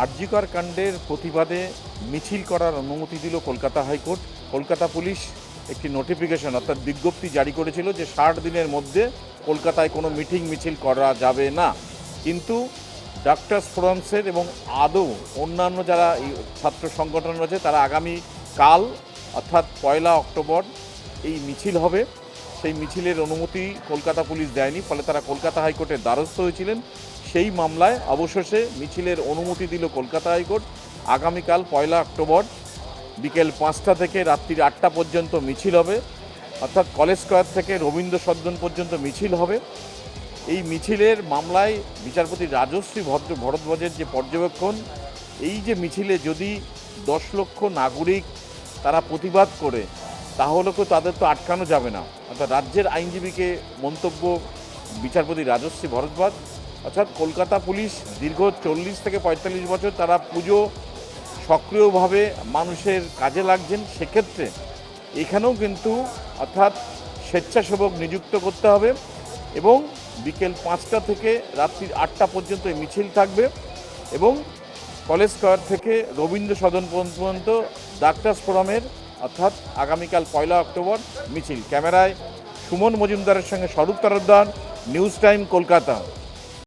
আরজিকর কাণ্ডের প্রতিবাদে মিছিল করার অনুমতি দিল Kolkata high court. Kolkata police একটি নোটিফিকেশন অর্থাৎ বিজ্ঞপ্তি জারি করেছিল যে ষাট দিনের মধ্যে কলকাতায় কোনো মিটিং মিছিল করা যাবে না। কিন্তু ডাক্তার্স ফোরামসের এবং আদৌ অন্যান্য যারা ছাত্র সংগঠন রয়েছে, তারা আগামী কাল অর্থাৎ পয়লা অক্টোবর এই মিছিল হবে। সেই মিছিলের অনুমতি কলকাতা পুলিশ দেয়নি, ফলে তারা কলকাতা হাইকোর্টের দ্বারস্থ হয়েছিলেন। সেই মামলায় অবশেষে মিছিলের অনুমতি দিল কলকাতা হাইকোর্ট। আগামীকাল পয়লা অক্টোবর বিকেল পাঁচটা থেকে রাত্রির আটটা পর্যন্ত মিছিল হবে। অর্থাৎ কলেজ স্কোয়ার থেকে রবীন্দ্র সদন পর্যন্ত মিছিল হবে। এই মিছিলের মামলায় বিচারপতি রাজশ্রী ভদ্র, ভরদ্বাজের যে পর্যবেক্ষণ, এই যে মিছিলে যদি দশ লক্ষ নাগরিক তারা প্রতিবাদ করে তাহলে তো তাদের তো আটকানো যাবে না। অর্থাৎ রাজ্যের আইনজীবীকে মন্তব্য বিচারপতি রাজশ্রী ভরদ্বাজ, অর্থাৎ কলকাতা পুলিশ দীর্ঘ চল্লিশ থেকে পঁয়তাল্লিশ বছর তারা পুজো সক্রিয়ভাবে মানুষের কাজে লাগছেন, সেক্ষেত্রে এখানেও কিন্তু অর্থাৎ স্বেচ্ছাসেবক নিযুক্ত করতে হবে এবং বিকেল পাঁচটা থেকে রাত্রির আটটা পর্যন্ত মিছিল থাকবে এবং কলেজ স্কোয়ার থেকে রবীন্দ্র সদন পর্যন্ত ডাক্তার্স ফোরামের অর্থাৎ আগামীকাল পয়লা অক্টোবর মিছিল। ক্যামেরায় সুমন মজুমদারের সঙ্গে স্বরূপ তরদ্দান নিউজ টাইম কলকাতা।